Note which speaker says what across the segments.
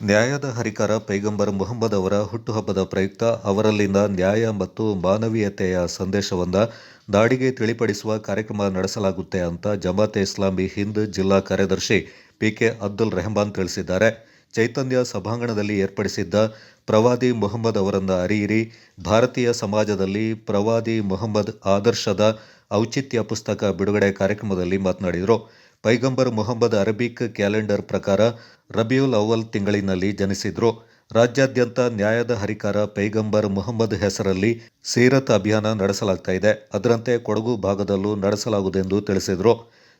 Speaker 1: ನ್ಯಾಯದ ಹರಿಕಾರ ಪೈಗಂಬರ್ ಮೊಹಮ್ಮದ್ ಅವರ ಹುಟ್ಟುಹಬ್ಬದ ಪ್ರಯುಕ್ತ ಅವರಲ್ಲಿನ ನ್ಯಾಯ ಮತ್ತು ಮಾನವೀಯತೆಯ ಸಂದೇಶವನ್ನ ದಾಡಿಗೆ ತಿಳಿಪಡಿಸುವ ಕಾರ್ಯಕ್ರಮ ನಡೆಸಲಾಗುತ್ತೆ ಅಂತ ಜಮಾತೆ ಇಸ್ಲಾಮಿ ಹಿಂದ್ ಜಿಲ್ಲಾ ಕಾರ್ಯದರ್ಶಿ ಪಿ ಕೆ ಅಬ್ದುಲ್ ರೆಹಮಾನ್ ತಿಳಿಸಿದ್ದಾರೆ. ಚೈತನ್ಯ ಸಭಾಂಗಣದಲ್ಲಿ ಏರ್ಪಡಿಸಿದ್ದ ಪ್ರವಾದಿ ಮೊಹಮ್ಮದ್ ಅವರನ್ನು ಅರಿಯಿರಿ, ಭಾರತೀಯ ಸಮಾಜದಲ್ಲಿ ಪ್ರವಾದಿ ಮೊಹಮ್ಮದ್ ಆದರ್ಶದ ಔಚಿತ್ಯ ಪುಸ್ತಕ ಬಿಡುಗಡೆ ಕಾರ್ಯಕ್ರಮದಲ್ಲಿ ಮಾತನಾಡಿದರು. ಪೈಗಂಬರ್ ಮೊಹಮ್ಮದ್ ಅರಬಿಕ್ ಕ್ಯಾಲೆಂಡರ್ ಪ್ರಕಾರ ರಬಿಯುಲ್ ಅವ್ವಲ್ ತಿಂಗಳಿನಲ್ಲಿ ಜನಿಸಿದ್ರು. ರಾಜ್ಯಾದ್ಯಂತ ನ್ಯಾಯದ ಹರಿಕಾರ ಪೈಗಂಬರ್ ಮೊಹಮ್ಮದ್ ಹೆಸರಲ್ಲಿ ಸೀರತ್ ಅಭಿಯಾನ ನಡೆಸಲಾಗ್ತಾ ಇದೆ. ಅದರಂತೆ ಕೊಡಗು ಭಾಗದಲ್ಲೂ ನಡೆಸಲಾಗುವುದೆಂದು ತಿಳಿಸಿದರು.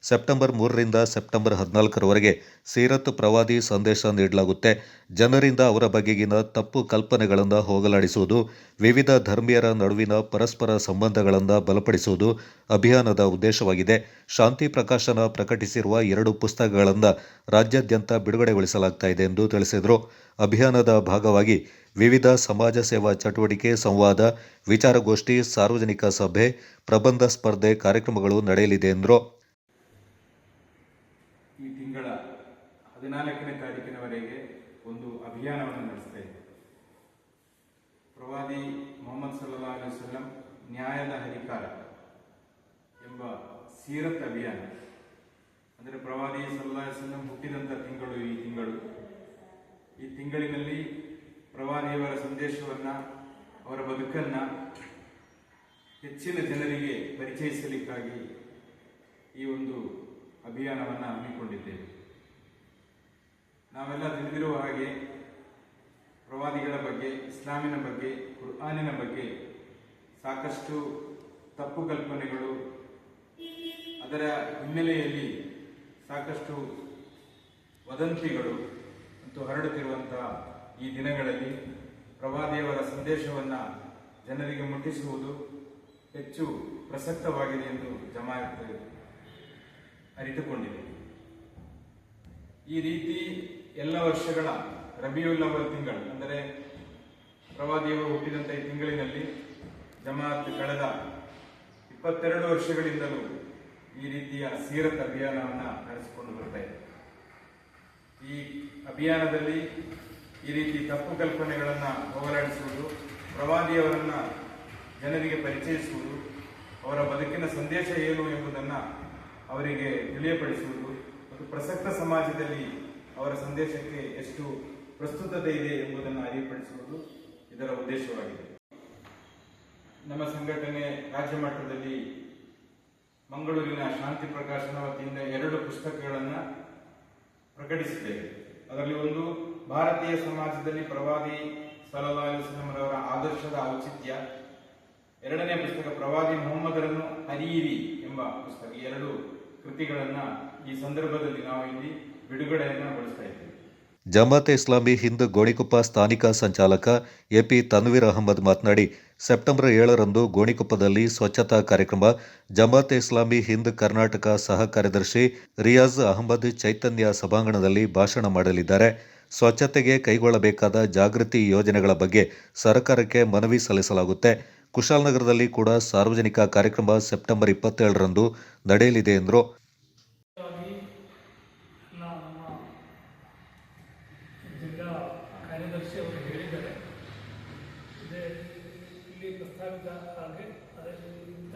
Speaker 1: ಸೆಪ್ಟೆಂಬರ್ ಮೂರರಿಂದ ಸೆಪ್ಟೆಂಬರ್ ಹದಿನಾಲ್ಕರವರೆಗೆ ಸೀರತ್ ಪ್ರವಾದಿ ಸಂದೇಶ ನೀಡಲಾಗುತ್ತೆ. ಜನರಿಂದ ಅವರ ಬಗೆಗಿನ ತಪ್ಪು ಕಲ್ಪನೆಗಳನ್ನು ಹೋಗಲಾಡಿಸುವುದು, ವಿವಿಧ ಧರ್ಮೀಯರ ನಡುವಿನ ಪರಸ್ಪರ ಸಂಬಂಧಗಳನ್ನು ಬಲಪಡಿಸುವುದು ಅಭಿಯಾನದ ಉದ್ದೇಶವಾಗಿದೆ. ಶಾಂತಿ ಪ್ರಕಾಶನ ಪ್ರಕಟಿಸಿರುವ ಎರಡು ಪುಸ್ತಕಗಳನ್ನು ರಾಜ್ಯಾದ್ಯಂತ ಬಿಡುಗಡೆಗೊಳಿಸಲಾಗ್ತಾ ಇದೆ ಎಂದು ತಿಳಿಸಿದರು. ಅಭಿಯಾನದ ಭಾಗವಾಗಿ ವಿವಿಧ ಸಮಾಜ ಸೇವಾ ಚಟುವಟಿಕೆ, ಸಂವಾದ, ವಿಚಾರಗೋಷ್ಠಿ, ಸಾರ್ವಜನಿಕ ಸಭೆ, ಪ್ರಬಂಧ ಸ್ಪರ್ಧೆ ಕಾರ್ಯಕ್ರಮಗಳು ನಡೆಯಲಿದೆ ಎಂದರು
Speaker 2: ಈ ತಿಂಗಳ ಹದಿನಾಲ್ಕನೇ ತಾರೀಕಿನವರೆಗೆ ಒಂದು ಅಭಿಯಾನವನ್ನು ನಡೆಸ್ತಾ ಇದೆ ಪ್ರವಾದಿ ಮೊಹಮ್ಮದ್ ಸಲ್ಲಾ ಅಲಿ ವಸಲ್ಲಂ ನ್ಯಾಯದ ಹರಿಕಾರ ಎಂಬ ಸೀರತ್ ಅಭಿಯಾನ. ಅಂದರೆ ಪ್ರವಾದಿ ಸಲ್ಲಾ ವಸಲ್ಲಂ ಹುಟ್ಟಿದಂಥ ತಿಂಗಳು ಈ ತಿಂಗಳು. ಈ ತಿಂಗಳಿನಲ್ಲಿ ಪ್ರವಾದಿಯವರ ಸಂದೇಶವನ್ನು, ಅವರ ಬದುಕನ್ನು ಹೆಚ್ಚಿನ ಜನರಿಗೆ ಪರಿಚಯಿಸಲಿಕ್ಕಾಗಿ ಈ ಒಂದು ಅಭಿಯಾನವನ್ನು ಹಮ್ಮಿಕೊಂಡಿದ್ದೇವೆ. ನಾವೆಲ್ಲ ತಿಳಿದಿರುವ ಹಾಗೆ ಪ್ರವಾದಿಗಳ ಬಗ್ಗೆ, ಇಸ್ಲಾಮಿನ ಬಗ್ಗೆ, ಕುರ್ಆನಿನ ಬಗ್ಗೆ ಸಾಕಷ್ಟು ತಪ್ಪು ಕಲ್ಪನೆಗಳು ಅದರ ಹಿನ್ನೆಲೆಯಲ್ಲಿ ಸಾಕಷ್ಟು ವದಂತಿಗಳು ಅಂತೂ ಹರಡುತ್ತಿರುವಂತಹ ಈ ದಿನಗಳಲ್ಲಿ ಪ್ರವಾದಿಯವರ ಸಂದೇಶವನ್ನು ಜನರಿಗೆ ಮುಟ್ಟಿಸುವುದು ಹೆಚ್ಚು ಪ್ರಸಕ್ತವಾಗಿದೆ ಎಂದು ಜಮಾಯತ್ ಅರಿತುಕೊಂಡಿದೆ. ಈ ರೀತಿ ಎಲ್ಲ ವರ್ಷಗಳ ರಬಿಯುಲ್ ಅವಲ್ ತಿಂಗಳು, ಅಂದರೆ ಪ್ರವಾದಿಯವರು ಹುಟ್ಟಿದಂಥ ಈ ತಿಂಗಳಿನಲ್ಲಿ ಜಮಾತ್ ಕಳೆದ ಇಪ್ಪತ್ತೆರಡು ವರ್ಷಗಳಿಂದಲೂ ಈ ರೀತಿಯ ಸೀರತ್ ಅಭಿಯಾನವನ್ನು ನಡೆಸಿಕೊಂಡು ಬರ್ತಾ ಇದೆ. ಈ ಅಭಿಯಾನದಲ್ಲಿ ಈ ರೀತಿ ತಪ್ಪು ಕಲ್ಪನೆಗಳನ್ನು ಹೋಗಲಾಡಿಸುವುದು, ಪ್ರವಾದಿಯವರನ್ನು ಜನರಿಗೆ ಪರಿಚಯಿಸುವುದು, ಅವರ ಬದುಕಿನ ಸಂದೇಶ ಏನು ಎಂಬುದನ್ನು ಅವರಿಗೆ ತಿಳಿಯಪಡಿಸುವುದು, ಮತ್ತು ಪ್ರಸಕ್ತ ಸಮಾಜದಲ್ಲಿ ಅವರ ಸಂದೇಶಕ್ಕೆ ಎಷ್ಟು ಪ್ರಸ್ತುತತೆ ಇದೆ ಎಂಬುದನ್ನು ಅರಿಪಡಿಸುವುದು ಇದರ ಉದ್ದೇಶವಾಗಿದೆ. ನಮ್ಮ ಸಂಘಟನೆ ರಾಜ್ಯ ಮಟ್ಟದಲ್ಲಿ ಮಂಗಳೂರಿನ ಶಾಂತಿ ಪ್ರಕಾಶನ ವತಿಯಿಂದ ಎರಡು ಪುಸ್ತಕಗಳನ್ನು ಪ್ರಕಟಿಸಿದ್ದೇವೆ ಅದರಲ್ಲಿ ಒಂದು, ಭಾರತೀಯ ಸಮಾಜದಲ್ಲಿ ಪ್ರವಾದಿ ಸಲಹಾ ಅಲಿಸ್ಲಾಮರವರ ಆದರ್ಶದ ಔಚಿತ್ಯ. ಎರಡನೇ ಪುಸ್ತಕ, ಪ್ರವಾದಿ ಮೊಹಮ್ಮದರನ್ನು ಅರಿಯಿರಿ ಎಂಬ ಪುಸ್ತಕ. ಎರಡು ಕೃತಿಗಳನ್ನು ಈ ಸಂದರ್ಭದಲ್ಲಿ ನಾವು ಇಲ್ಲಿ ಬಿಡುಗಡೆಯನ್ನ
Speaker 1: ಜಮಾತೆ ಇಸ್ಲಾಮಿ ಹಿಂದ್ ಗೋಣಿಕೊಪ್ಪ ಸ್ಥಾನಿಕ ಸಂಚಾಲಕ ಎಪಿ ತನ್ವೀರ್ ಅಹಮದ್ ಮಾತನಾಡಿ, ಸೆಪ್ಟೆಂಬರ್ ಏಳರಂದು ಗೋಣಿಕೊಪ್ಪದಲ್ಲಿ ಸ್ವಚ್ಛತಾ ಕಾರ್ಯಕ್ರಮ, ಜಮಾತೆ ಇಸ್ಲಾಮಿ ಹಿಂದ್ ಕರ್ನಾಟಕ ಸಹ ಕಾರ್ಯದರ್ಶಿ ರಿಯಾಜ್ ಅಹಮದ್ ಚೈತನ್ಯ ಸಭಾಂಗಣದಲ್ಲಿ ಭಾಷಣ ಮಾಡಲಿದ್ದಾರೆ. ಸ್ವಚ್ಛತೆಗೆ ಕೈಗೊಳ್ಳಬೇಕಾದ ಜಾಗೃತಿ ಯೋಜನೆಗಳ ಬಗ್ಗೆ ಸರ್ಕಾರಕ್ಕೆ ಮನವಿ ಸಲ್ಲಿಸಲಾಗುತ್ತೆ. ಕುಶಾಲನಗರದಲ್ಲಿ ಕೂಡ ಸಾರ್ವಜನಿಕ ಕಾರ್ಯಕ್ರಮ ಸೆಪ್ಟೆಂಬರ್ ಇಪ್ಪತ್ತೇಳರಂದು ನಡೆಯಲಿದೆ ಎಂದರು
Speaker 3: ಮುಖ್ಯವಾಗಿ ನಮ್ಮ ಜಿಲ್ಲಾ ಕಾರ್ಯದರ್ಶಿ ಅವರು ಹೇಳಿದ್ದಾರೆ ಇದೇ ಇಲ್ಲಿ ಪ್ರಸ್ತಾವಿತ ಹಾಗೆ ಅದೇ ಇಂಥ